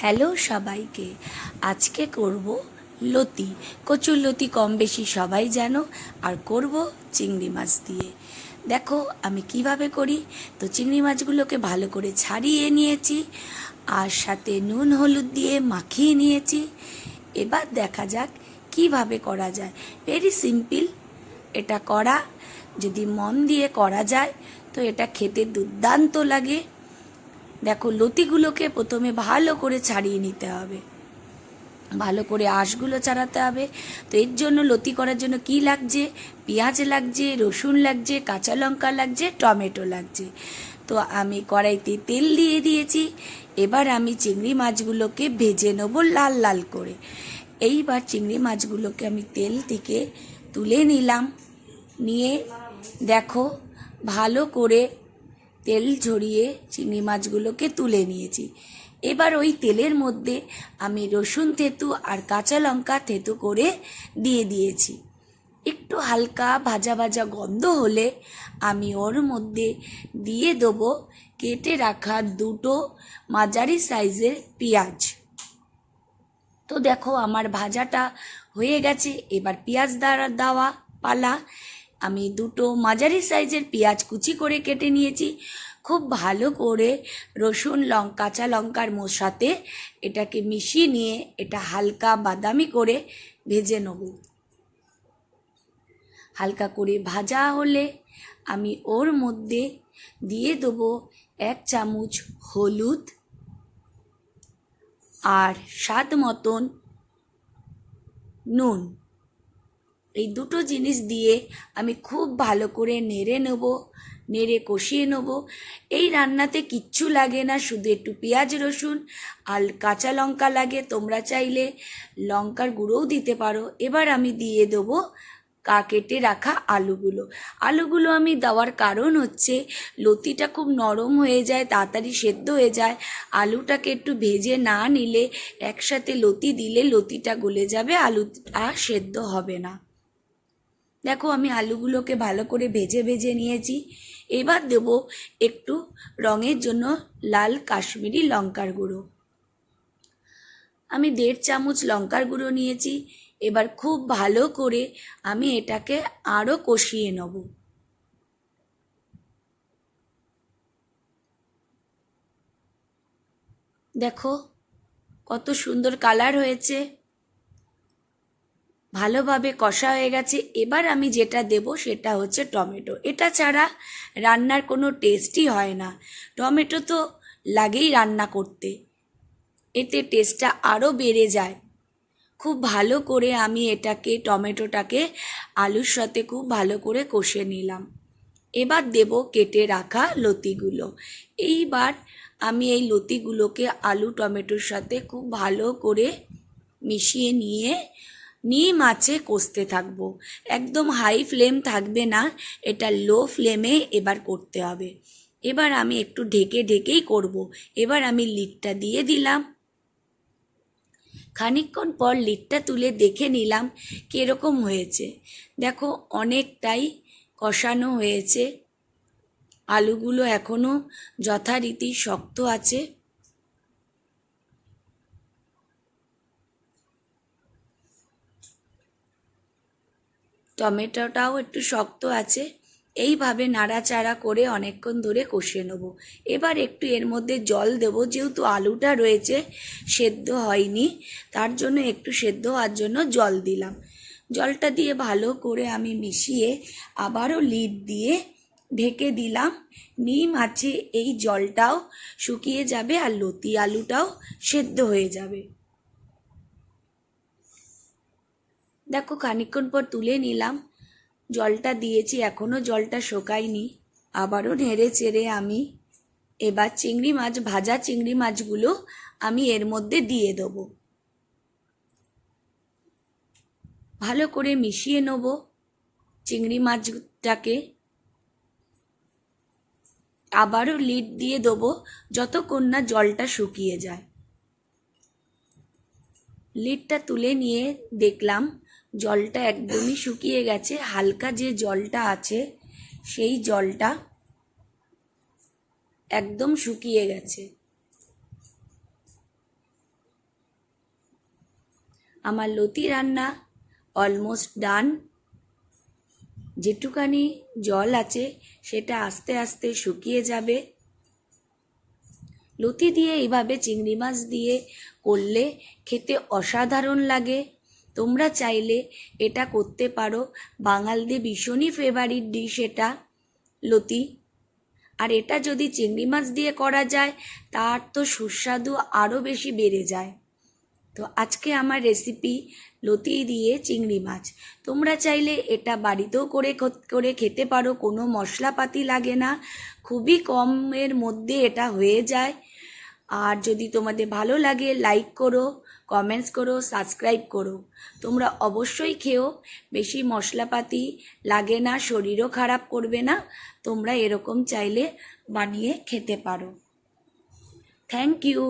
Hello সবাইকে। আজকে করব লতি। কচুর লতি কম বেশি সবাই জানো, আর করব চিংড়ি মাছ দিয়ে। দেখো আমি কীভাবে করি। তো চিংড়ি মাছগুলোকে ভালো করে ছাড়িয়ে নিয়েছি, আর সাথে নুন, হলুদ দিয়ে মাখিয়ে নিয়েছি। এবার দেখা যাক কীভাবে করা যায়। ভেরি সিম্পল এটা করা। যদি মন দিয়ে করা যায়, তো এটা খেতে দুর্দান্ত লাগে। দেখো, লতিগুলোকে প্রথমে ভালো করে ছাড়িয়ে নিতে হবে। ভালো করে আঁশগুলো ছাড়াতে হবে। তো এর জন্য লতি করার জন্য কি লাগছে? পেঁয়াজ লাগছে, রসুন লাগছে, কাঁচা লঙ্কা লাগছে, টমেটো লাগছে। তো আমি কড়াইতে তেল দিয়ে দিয়েছি। এবার আমি চিংড়ি মাছগুলোকে ভেজে নেব লাল লাল করে। এইবার চিংড়ি মাছগুলোকে আমি তেল থেকে তুলে নিলাম। নিয়ে দেখো, ভালো করে তেল ঝরিয়ে চিংড়ি মাছগুলোকে তুলে নিয়েছি। এবার ওই তেলের মধ্যে আমি রসুন থেতু আর কাঁচা লঙ্কা থেতু করে দিয়ে দিয়েছি। একটু হালকা ভাজা ভাজা গন্ধ হলে আমি ওর মধ্যে দিয়ে দেবো কেটে রাখা দুটো মাঝারি সাইজের পেঁয়াজ। তো দেখো আমার ভাজাটা হয়ে গেছে, এবার পেঁয়াজ দ্বারা দেওয়া পালা। আমি দুটো মাঝারি সাইজের পেঁয়াজ কুচি করে কেটে নিয়েছি। খুব ভালো করে রসুন লঙ্কা কাঁচা লঙ্কার সাথে এটাকে মিশিয়ে নিয়ে এটা হালকা বাদামি করে ভেজে নেব। হালকা করে ভাজা হলে আমি ওর মধ্যে দিয়ে দেবো এক চামচ হলুদ আর স্বাদ মতন নুন। এই দুটো জিনিস দিয়ে আমি খুব ভালো করে নেড়ে নেব, নেড়ে কষিয়ে নেব। এই রান্নাতে কিচ্ছু লাগে না, শুধু একটু পেঁয়াজ রসুন আর কাঁচা লঙ্কা লাগে। তোমরা চাইলে লঙ্কার গুঁড়োও দিতে পারো। এবার আমি দিয়ে দেবো কা কেটে রাখা আলুগুলো। আলুগুলো আমি দেওয়ার কারণ হচ্ছে, লতিটা খুব নরম হয়ে যায়, তাড়াতাড়ি সেদ্ধ হয়ে যায়। আলুটাকে একটু ভেজে না নিলে একসাথে লতি দিলে লতিটা গলে যাবে, আলুটা সেদ্ধ হবে না। দেখো, আমি আলুগুলোকে ভালো করে ভেজে ভেজে নিয়েছি। এবার দেব একটু রঙের জন্য লাল কাশ্মীরি লঙ্কার গুঁড়ো। আমি দেড় চামচ লঙ্কার গুঁড়ো নিয়েছি। এবার খুব ভালো করে আমি এটাকে আরও কষিয়ে নেব। দেখো, কত সুন্দর কালার হয়েছে। ভালোভাবে কষা হয়ে গেছে। এবার আমি যেটা দেব সেটা হচ্ছে টমেটো। এটা ছাড়া রান্নার কোনো টেস্টই হয় না। টমেটো তো লাগেই রান্না করতে। এতে টেস্টটা আরও বেড়ে যায়। খুব ভালো করে আমি এটাকে, টমেটোটাকে আলুর সাথে খুব ভালো করে কষে নিলাম। এবার দেব কেটে রাখা লতিগুলো। এইবার আমি এই লতিগুলোকে আলু, টমেটোর সাথে খুব ভালো করে মিশিয়ে নিয়ে নিম আছে, কষতে থাকব। একদম হাই ফ্লেম থাকবে না, এটা লো ফ্লেমে এবার করতে হবে। এবার আমি একটু ঢেকে ঢেকেই করব। এবার আমি লিডটা দিয়ে দিলাম। খানিকক্ষণ পর লিডটা তুলে দেখে নিলাম কীরকম হয়েছে। দেখো, অনেকটাই কষানো হয়েছে। আলুগুলো এখনও যথারীতি শক্ত আছে। টমেটোটাও একটু শক্ত আছে। এইভাবে নাড়াচাড়া করে অনেকক্ষণ ধরে কষিয়ে নেব। এবার একটু এর মধ্যে জল দেব, যেহেতু আলুটা রয়েছে, সেদ্ধ হয়নি, তার জন্য একটু সেদ্ধ হওয়ার জন্য জল দিলাম। জলটা দিয়ে ভালো করে আমি মিশিয়ে আবারও লিড দিয়ে ঢেকে দিলাম। নিম আছে, এই জলটাও শুকিয়ে যাবে আর লতি আলুটাও সেদ্ধ হয়ে যাবে। দেখো খানিকক্ষণ পর তুলে নিলাম। জলটা দিয়েছি এখনও জলটা শোকায়নি। আবারও নেড়ে চেড়ে আমি এবার চিংড়ি মাছ, ভাজা চিংড়ি মাছগুলো আমি এর মধ্যে দিয়ে দেব। ভালো করে মিশিয়ে নেব চিংড়ি মাছটাকে। আবারও লিড দিয়ে দেবো যতক্ষণ না জলটা শুকিয়ে যায়। লিডটা তুলে নিয়ে দেখলাম জলটা একদমই শুকিয়ে গেছে। হালকা যে জলটা আছে, সেই জলটা একদম শুকিয়ে গেছে। আমার লতি রান্না অলমোস্ট ডান যেটুকানি জল আছে, সেটা আস্তে আস্তে শুকিয়ে যাবে। লতি দিয়ে এইভাবে চিংড়ি মাছ দিয়ে করলে খেতে অসাধারণ লাগে। তোমরা চাইলে এটা করতে পারো। বাঙালদের ভীষণই ফেভারিট ডিশ এটা, লতি। আর এটা যদি চিংড়ি মাছ দিয়ে করা যায়, তার তো সুস্বাদু আরও বেশি বেড়ে যায়। তো আজকে আমার রেসিপি লতি দিয়ে চিংড়ি মাছ। তোমরা চাইলে এটা বাড়িতেও করে করে খেতে পারো, কোনো মশলাপাতি লাগে না। খুবই কমের মধ্যে এটা হয়ে যায়। আর যদি তোমাদের ভালো লাগে লাইক করো। কমেন্টস করো সাবস্ক্রাইব করো। তোমরা অবশ্যই খেও, বেশি মশলাপাতি লাগে না, শরীরও খারাপ করবে না, তোমরা এরকম চাইলে বানিয়ে খেতে পারো। Thank you